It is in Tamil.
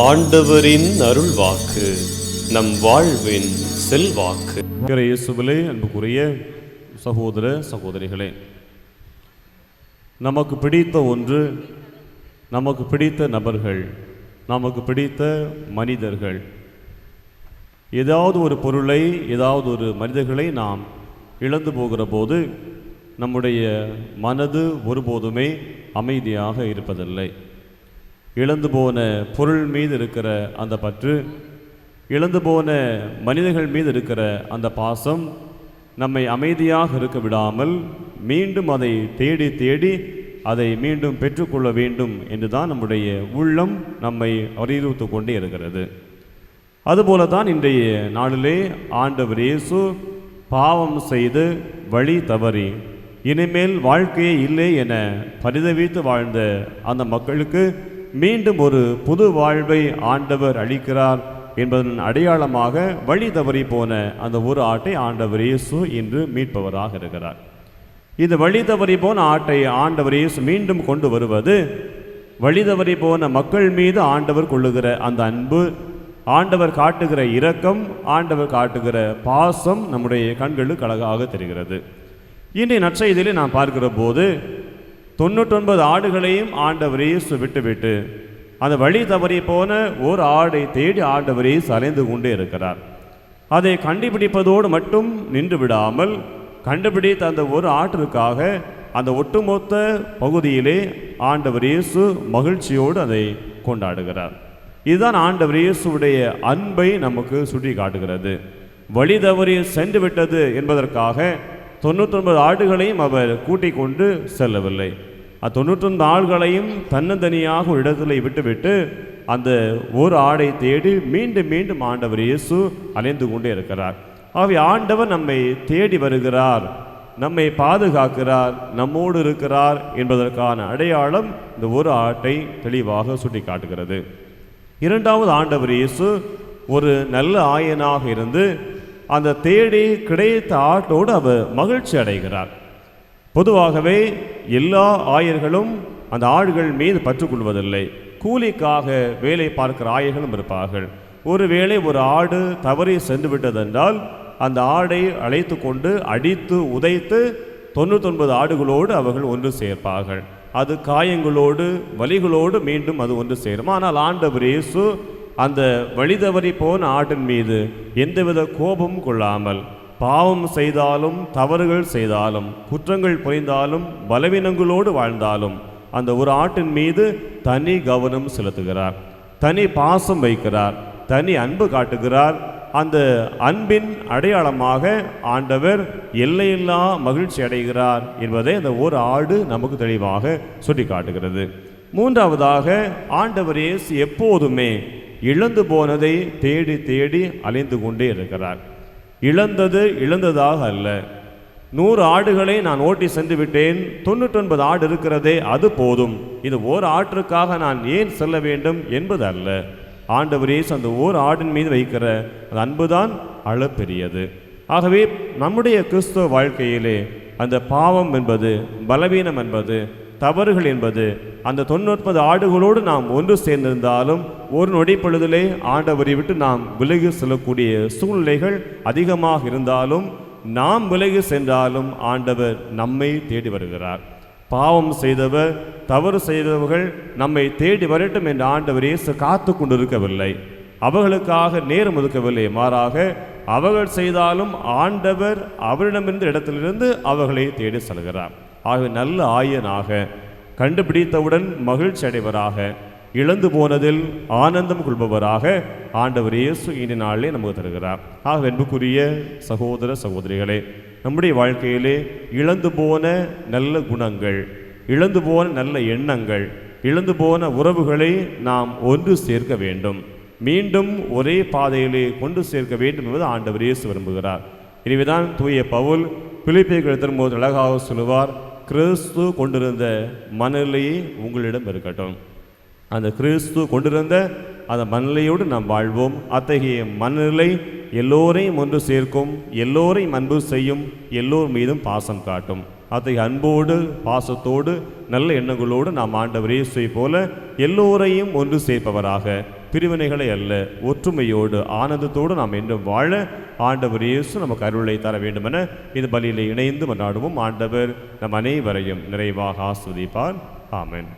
ஆண்டவரின் அருள் வாக்கு நம் வாழ்வின் செல்வாக்கு. இயேசுவிலே அன்புக்குரிய சகோதர சகோதரிகளே நமக்கு பிடித்த ஒன்று நமக்கு பிடித்த நபர்கள் நமக்கு பிடித்த மனிதர்கள். ஏதாவது ஒரு பொருளை ஏதாவது ஒரு மனிதர்களை நாம் இழந்து போகிற போது நம்முடைய மனது ஒருபோதுமே அமைதியாக இருப்பதில்லை. இழந்து போன பொருள் மீது இருக்கிற அந்த பற்று இழந்து போன மனிதர்கள் மீது இருக்கிற அந்த பாசம் நம்மை அமைதியாக இருக்க விடாமல் மீண்டும் அதை தேடி தேடி அதை மீண்டும் பெற்றுக்கொள்ள வேண்டும் என்றுதான் நம்முடைய உள்ளம் நம்மை அறிவுறுத்து கொண்டே இருக்கிறது. அதுபோல தான் இன்றைய நாளிலே ஆண்டவர் இயேசு பாவம் செய்து வழி தவறி இனிமேல் வாழ்க்கையே இல்லை என பரிதவித்து வாழ்ந்த அந்த மக்களுக்கு மீண்டும் ஒரு புது வாழ்வை ஆண்டவர் அளிக்கிறார் என்பதன் அடையாளமாக வழி தவறி போன அந்த ஒரு ஆட்டை ஆண்டவர் இயேசு இன்று மீட்பவராக இருக்கிறார். இந்த வழி தவறி போன ஆட்டை ஆண்டவர் இயேசு மீண்டும் கொண்டு வருவது வழி தவறி போன மக்கள் மீது ஆண்டவர் கொள்ளுகிற அந்த அன்பு ஆண்டவர் காட்டுகிற இரக்கம் ஆண்டவர் காட்டுகிற பாசம் நம்முடைய கண்களுக்கு அழகாக தெரிகிறது. இன்றைய நற்செய்தியிலே நாம் பார்க்கிற போது தொண்ணூற்றொன்பது ஆடுகளையும் ஆண்டவர் இயேசு விட்டுவிட்டு அந்த வழி தவறி போன ஒரு ஆடை தேடி ஆண்டவர் இயேசு அலைந்து கொண்டே இருக்கிறார். அதை கண்டுபிடிப்பதோடு மட்டும் நின்று விடாமல் கண்டுபிடித்த அந்த ஒரு ஆட்டிற்காக அந்த ஒட்டுமொத்த பகுதியிலே ஆண்டவர் இயேசு மகிழ்ச்சியோடு அதை கொண்டாடுகிறார். இதுதான் ஆண்டவர் இயேசுடைய அன்பை நமக்கு சுட்டி காட்டுகிறது வழி தவறி சென்று விட்டது என்பதற்காக தொண்ணூத்தொன்பது ஆடுகளையும் அவர் கூட்டிக் கொண்டு செல்லவில்லை. அத்தொண்ணூற்றொன்பது ஆள்களையும் தன்னந்தனியாக ஒரு இடத்துல விட்டுவிட்டு அந்த ஒரு ஆடை தேடி மீண்டும் மீண்டும் ஆண்டவர் இயேசு அலைந்து கொண்டே இருக்கிறார். ஆகவே ஆண்டவர் நம்மை தேடி வருகிறார் நம்மை பாதுகாக்கிறார் நம்மோடு இருக்கிறார் என்பதற்கான அடையாளம் இந்த ஒரு ஆட்டை தெளிவாக சுட்டி காட்டுகிறது இரண்டாவது ஆண்டவர் இயேசு ஒரு நல்ல ஆயனாக இருந்து அந்த தேடி கிடைத்த ஆட்டோடு அவர் மகிழ்ச்சி அடைகிறார். பொதுவாகவே எல்லா ஆயர்களும் அந்த ஆடுகள் மீது பற்றுக்கொள்வதில்லை. கூலிக்காக வேலை பார்க்கிற ஆயர்களும் இருப்பார்கள். ஒருவேளை ஒரு ஆடு தவறி சென்று விட்டதென்றால் அந்த ஆடை அழைத்து கொண்டு அடித்து உதைத்து தொண்ணூத்தொன்பது ஆடுகளோடு அவர்கள் ஒன்று சேர்ப்பார்கள். அது காயங்களோடு வலிகளோடு மீண்டும் அது ஒன்று சேரும். ஆனால் ஆண்டவர் இயேசு அந்த வழிதவறி போன ஆட்டின் மீது எந்தவித கோபமும் கொள்ளாமல் பாவம் செய்தாலும் தவறுகள் செய்தாலும் குற்றங்கள் புரிந்தாலும் பலவீனங்களோடு வாழ்ந்தாலும் அந்த ஒரு ஆட்டின் மீது தனி கவனம் செலுத்துகிறார். தனி பாசம் வைக்கிறார். தனி அன்பு காட்டுகிறார். அந்த அன்பின் அடையாளமாக ஆண்டவர் எல்லையில்லா மகிழ்ச்சி அடைகிறார் என்பதை அந்த ஒரு ஆடு நமக்கு தெளிவாக சுட்டி காட்டுகிறது மூன்றாவதாக ஆண்டவர் இயேசு எப்போதுமே இழந்து போனதை தேடி தேடி அலைந்து கொண்டே இருக்கிறார். இழந்தது இழந்ததாக அல்ல. நூறு ஆடுகளை நான் ஓட்டி சென்று விட்டேன். தொண்ணூற்றொன்பது ஆடு இருக்கிறதே அது போதும். இது ஓர் ஆற்றுக்காக நான் ஏன் செல்ல வேண்டும் என்பது அல்ல ஆண்டவர் இயேசு அந்த ஓர் ஆடின் மீது வைக்கிற அந்த அன்புதான் அளப்பெரியது. ஆகவே நம்முடைய கிறிஸ்துவ வாழ்க்கையிலே அந்த பாவம் என்பது பலவீனம் என்பது தவறுகள் என்பது அந்த தொண்ணூற்பது ஆடுகளோடு நாம் ஒன்று சேர்ந்திருந்தாலும் ஒரு நொடி பொழுதிலே ஆண்டவரை விட்டு நாம் விலகி செல்லக்கூடிய சூழ்நிலைகள் அதிகமாக இருந்தாலும் நாம் விலகி சென்றாலும் ஆண்டவர் நம்மை தேடி வருகிறார். பாவம் செய்தவர் தவறு செய்தவர்கள் நம்மை தேடி வரட்டும் என்று ஆண்டவர் இயேசு காத்து கொண்டிருக்கவில்லை. அவர்களுக்காக நேரம் ஒதுக்கவில்லை. மாறாக அவர்கள் செய்தாலும் ஆண்டவர் அவரிடமிருந்த இடத்திலிருந்து அவர்களை தேடி செல்கிறார். ஆகவே நல்ல ஆயனாக கண்டுபிடித்தவுடன் மகிழ்ச்சி அடைவராக இழந்து போனதில் ஆனந்தம் கொள்பவராக ஆண்டவர் இயேசு இனி நாளே நமக்கு தருகிறார். ஆக அன்புக்குரிய சகோதர சகோதரிகளே நம்முடைய வாழ்க்கையிலே இழந்து போன நல்ல குணங்கள் இழந்து போன நல்ல எண்ணங்கள் இழந்து போன உறவுகளை நாம் ஒன்று சேர்க்க வேண்டும். மீண்டும் ஒரே பாதையிலே கொண்டு சேர்க்க வேண்டும் என்பது ஆண்டவர் இயேசு விரும்புகிறார். எனவேதான் தூய பவுல் பிலிப்பியர்கள் போது அழகாக சொல்லுவார் கிறிஸ்து கொண்டிருந்த மனநிலையே உங்களிடம் இருக்கட்டும். அந்த கிறிஸ்து கொண்டிருந்த அந்த மனநிலையோடு நாம் வாழ்வோம். அத்தகைய மனநிலை எல்லோரையும் ஒன்று சேர்க்கும் எல்லோரையும் அன்பு செய்யும் எல்லோர் மீதும் பாசம் காட்டும். அத்தகைய அன்போடு பாசத்தோடு நல்ல எண்ணங்களோடு நாம் ஆண்டவரே இயேசுவை போல எல்லோரையும் ஒன்று சேர்ப்பவராக. பிரிவினைகளை அல்ல ஒற்றுமையோடு ஆனந்தத்தோடு நாம் என்றும் வாழ ஆண்டவர் இயேசு நமக்கு அருளை தர வேண்டுமென இந்த பலியில் இணைந்து கொண்டாடுவோம் ஆண்டவர் நம் அனைவரையும் நிறைவாக ஆஸ்வதிப்பார். ஆமென்.